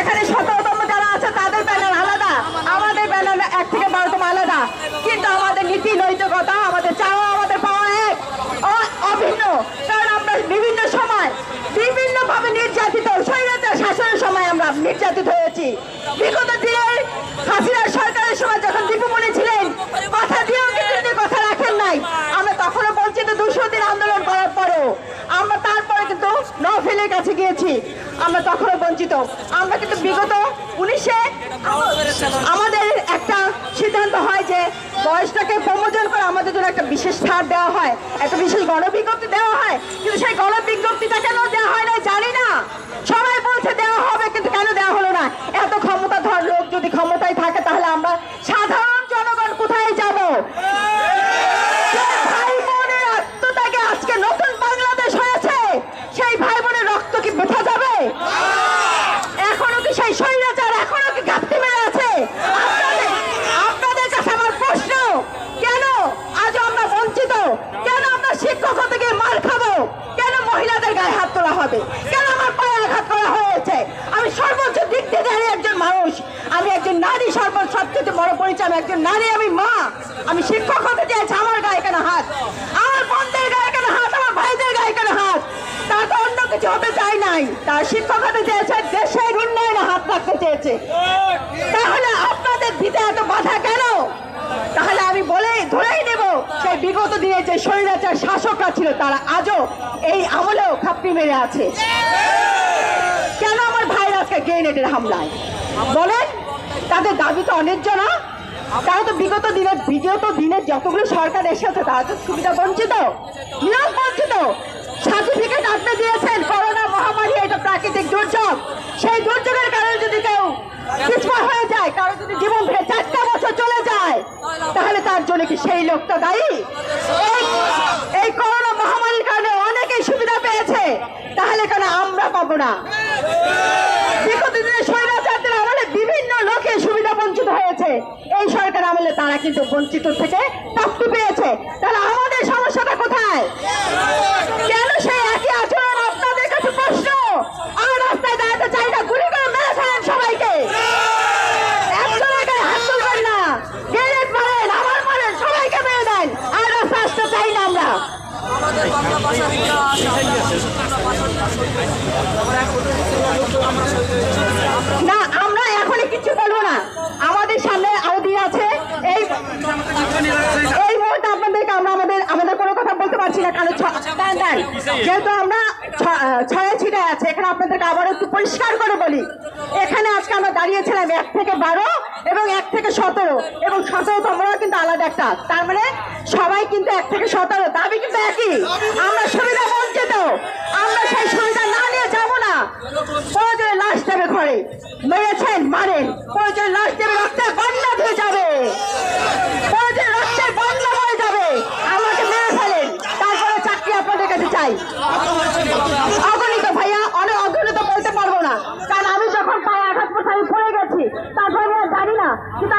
এখানে সতেরোতম যারা আছে, তাদের ব্যানার আলাদা। আমাদের ব্যানার এক থেকে বারোতম আলাদা। কিন্তু আমাদের নীতি, নৈতিকতা, আমাদের চাওয়া, আমাদের পাওয়া এক। অভিন্ন। কারণ আমরা বিভিন্ন সময়, বিভিন্নভাবে নির্যাতিত, স্বৈরাচার শাসনের সময় আমরা নির্যাতিত হয়েছি। বিগত দিনের হাসিনার সরকারের সময় যখন দীপুমণি ছিলেন কথা দিয়েও কিন্তু তিনি কথা রাখেন নাই আমরা তখনও বঞ্চিত দুশো দিন আন্দোলন করার পরেও আমরা তারপরে কিন্তু নফেলের কাছে গিয়েছি। আমরা তখনও বঞ্চিত। আমরা কিন্তু বিগত উনিশে আমাদের একটা সিদ্ধান্ত হয় যে বয়সটাকে প্রমোজন করে আমাদের জন্য একটা বিশেষ ছাড় দেওয়া হয়, একটা বিশেষ গণবিজ্ঞপ্তি দেওয়া হয়। কিন্তু সেই গণবিজ্ঞপ্তিটা কেন দেওয়া হয় না জানি না। সবাই বলছে দেওয়া হবে, কিন্তু কেন দেওয়া হলো না? এত ক্ষমতাধর লোক যদি ক্ষমতায় থাকে তাহলে আমরা সাধারণ জনগণ কোথায় যাব ভাই বোনের আত্মত্যাগে আজকে নতুন বাংলাদেশ হয়েছে সেই ভাই বোনের রক্ত কি বেথা যাবে এখনও কি সেই স্বৈরাচার এখনও কি ঘাপটি মেরে আছে? আপনাদের কাছে আমার প্রশ্ন, কেন আজ আমরা বঞ্চিত? কেন আমরা শিক্ষক গিয়ে মার খাব? কেন মহিলাদের গায়ে হাত তোলা হবে? কেন আমার পায়ে আঘাত করা হয়েছে? আমি সর্বোচ্চ দিক দাঁড়িয়ে একজন মানুষ। আমি একজন নারী সর্বোচ্চ সবচেয়ে বড় পরিচয় আমি একজন নারী আমি মা। আমি শিক্ষক হতে চেয়েছি আমার গায়ে কেন হাত আমার বোনদের গায়ে কেন হাত আমার ভাইদের গায়ে কেন হাত তার তো অন্য কিছু হতে নাই। তার শিক্ষক হতে চেয়েছে, দেশের উন্নয়নে হাত রাখতে চেয়েছে। তাহলে আপনাদের দিতে এত বাধা কেন? তাহলে আমি বলে ধরেই নেব সেই বিগত দিনে যে স্বৈরাচার শাসকরা ছিল তারা আজও এই আমলেও খাপড়ি মেরে আছে। কেন আমার ভাইরা আজকে গ্রেনেডের হামলায়? বলেন, তাদের দাবি তো অন্যায্য না। তারা তো বিগত দিনে বিগত দিনে যতগুলো সরকার এসেছে, তারা তো সুবিধা বঞ্চিত নিয়োগ বঞ্চিত। সার্টিফিকেট আপনি দিয়েছেন করোনা মহামারী এটা প্রাকৃতিক দুর্যোগ। সেই দুর্যোগের কারণে যদি কেউ পিছপা হয়ে যায়, কারও যদি জীবন থেকে চারটা বছর চলে যায়, তাহলে তার জন্য কি সেই লোকটা দায়ী? এই করোনা মহামারীর কারণে অনেকেই সুবিধা পেয়েছে, তাহলে কেন আমরা পাবো না? বিগত দিনে স্বৈরাচারদের বিভিন্ন লোকে সুবিধা বঞ্চিত হয়েছে। এই সরকার আমলে তারা কিন্তু বঞ্চিত থেকে প্রাপ্তি পেয়েছে। তাহলে আমাদের সমস্যাটা কোথায়? এখন না, আমরা এখনই কিছু বলব না। আমাদের সামনে আরও আছে। এই এই মুহূর্তে আপনাদেরকে আমরা আমাদের আমাদের কোনো কথা বলতে পারছি না, কারণ। যেহেতু আমরা ছয়ে ছিটে আছে, এখানে আপনাদেরকে আবার একটু পরিষ্কার করে বলি। এখানে আজকে আমরা দাঁড়িয়েছিলাম এক থেকে বারো এবং এক থেকে সতেরো। এবং সতেরো তোমরাও কিন্তু আলাদা একটা। তার মানে সবাই কিন্তু এক থেকে সতেরো, দাবি কিন্তু একই। আমরা সুবিধা বঞ্চিত। আমরা সেই সুবিধা না নিয়ে যাব না। প্রয়োজনে লাশ দেবে ঘরে মেরেছেন, মারেন। প্রয়োজনে লাশ দেবে রক্তের বন্যা যাবে। প্রয়োজনে রক্তের বন্যা হয়ে যাবে। আমাকে মেরে ফেলেন। তারপরে চাকরি আপনাদের কাছে চাই। অগণিত ভাইয়া অনেক অগণিত বলতে পারব না। কারণ আমি যখন পায়ে আঘাত করতে আমি পড়ে গেছি। তারপরে জানি না। কিন্তু